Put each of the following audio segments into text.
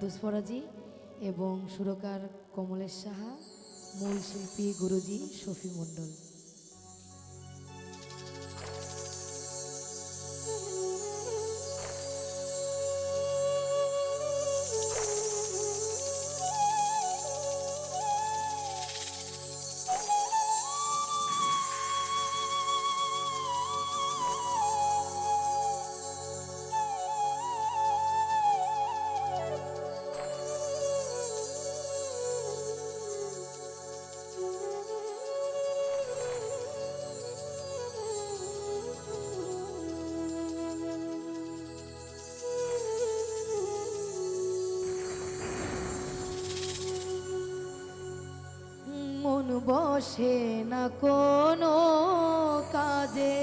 দুষ্ফরাজি এবং সুরকার কমলেশ সাহা মূল শিল্পী গুরুজি শফি মণ্ডল। বসে না কোনো কাজে।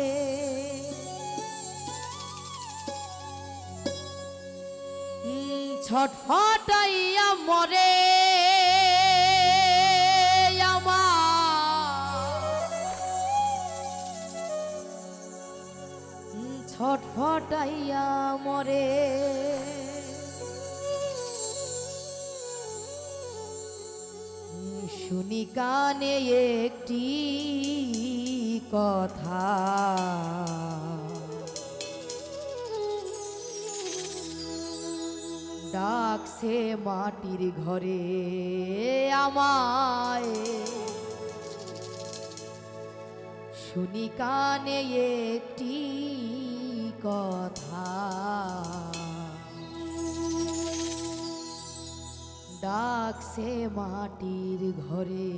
ছটফটাইয়া মরে ছটফটাইয়া মরে। শুনি কানে একটি কথা। ডাকছে মাটির ঘরে আমায়। শুনি কানে একটি কথা। ডাকছে মাটির ঘরে।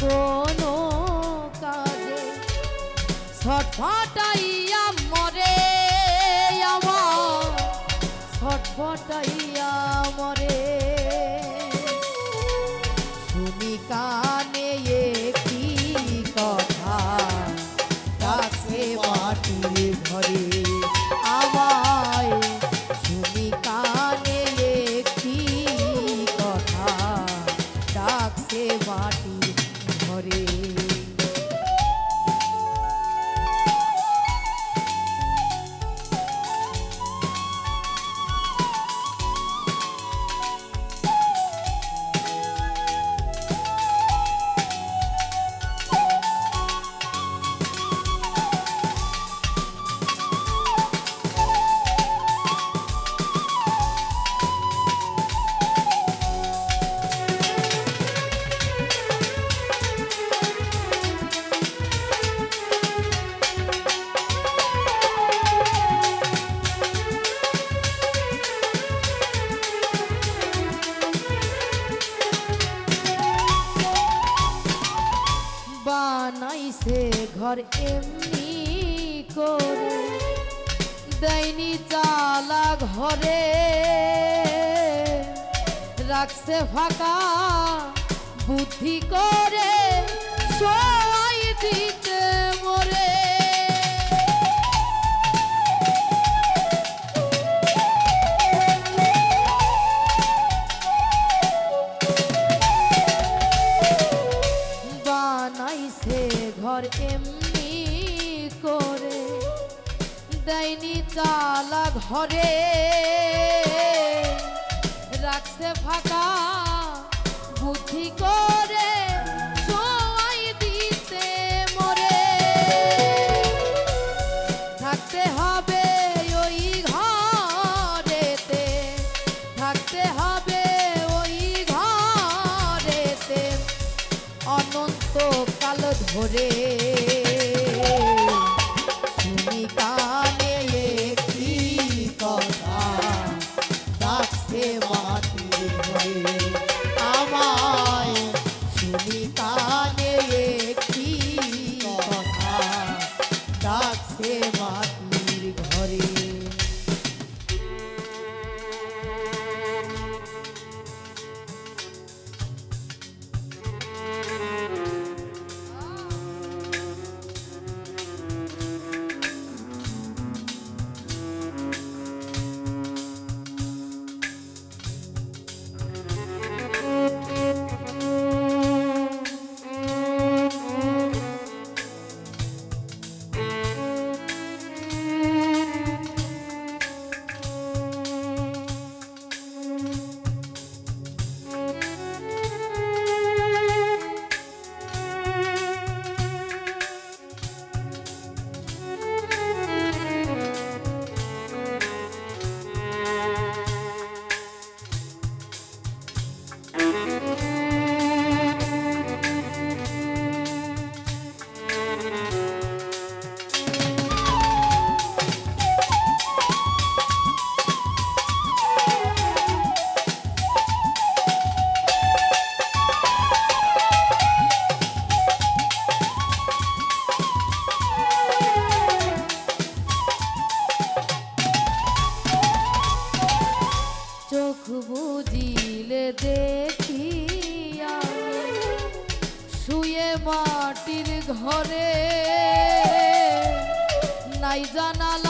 কোনো কাজে ছটফটাইয়া এমনি করে দেয়নি চালা ঘরে। রাখছে ফাঁকা বুদ্ধি করে সবাই দিতে ঘরে রাখছে ফাঁকা বুদ্ধি করে ডাকছে মাটির ঘরে। নাই জানালা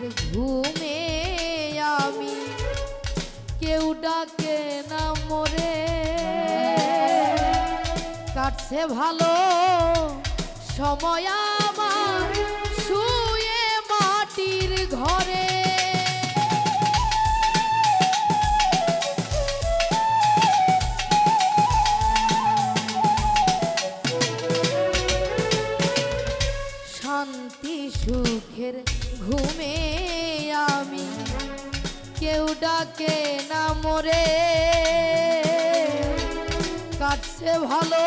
সুখের ঘুমে আমি কেউ ডাকে না মরে। কাটছে ভালো সময় আমার শুয়ে মাটির ঘরে। ডাকে না মরে। কাটছে ভালো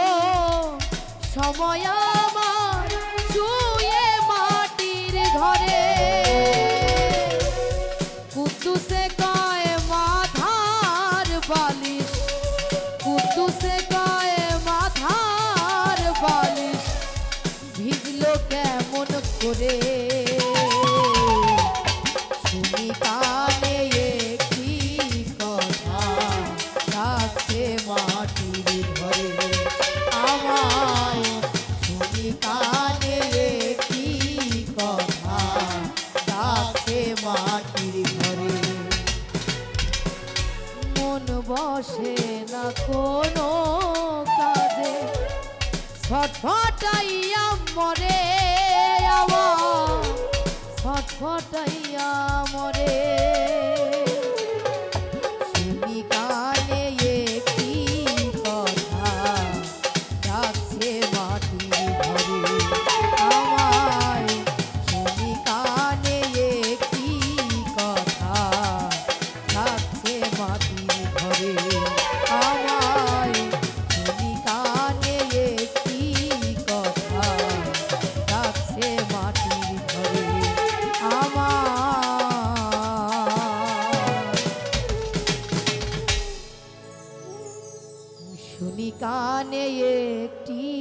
সময় আমার, শুয়ে মাটির ঘরে। কুদ্দুসে কয় মাথার বালিশ, কুদ্দুসে কয় মাথার বালিশ। ভিজলো কেমন করে? ছটফটাইয়া মরে আমার ছটফটাইয়া মরে একটি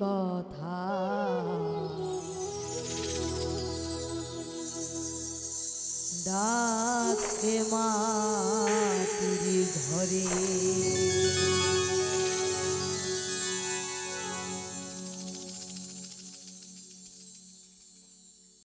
কথা। ডাকে ঘরে